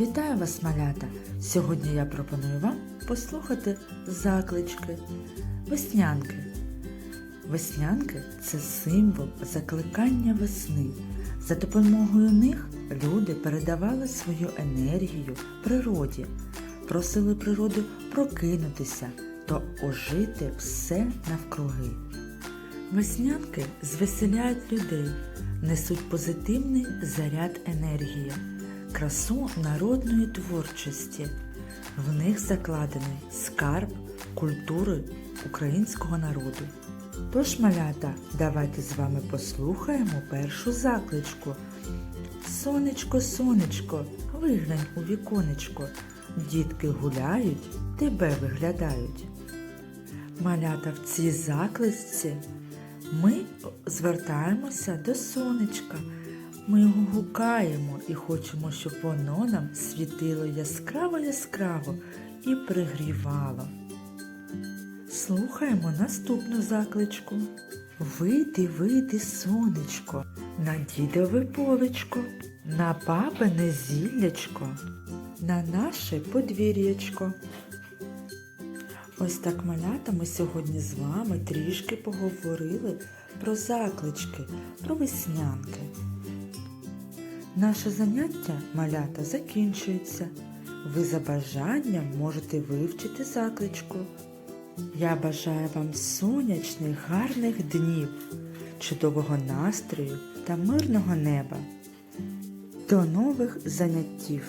Вітаю вас, малята! Сьогодні я пропоную вам послухати заклички веснянки. Веснянки це символ закликання весни. За допомогою них люди передавали свою енергію природі, просили природу прокинутися та ожити все навкруги. Веснянки звеселяють людей, несуть позитивний заряд енергії, красу народної творчості. В них закладений скарб культури українського народу. Тож, малята, давайте з вами послухаємо першу закличку. Сонечко, сонечко, виглянь у віконечко. Дітки гуляють, тебе виглядають. Малята в цій закличці ми звертаємося до сонечка. Ми його гукаємо і хочемо, щоб воно нам світило яскраво яскраво і пригрівало. Слухаємо наступну закличку. Вийди, вийди, сонечко, на дідове полечко, на бабине зіллячко, на наше подвір'ячко. Ось так малята ми сьогодні з вами трішки поговорили про заклички, про веснянки. Наше заняття малята закінчується. Ви за бажанням можете вивчити закличку. Я бажаю вам сонячних, гарних днів, чудового настрою та мирного неба. До нових заняттів!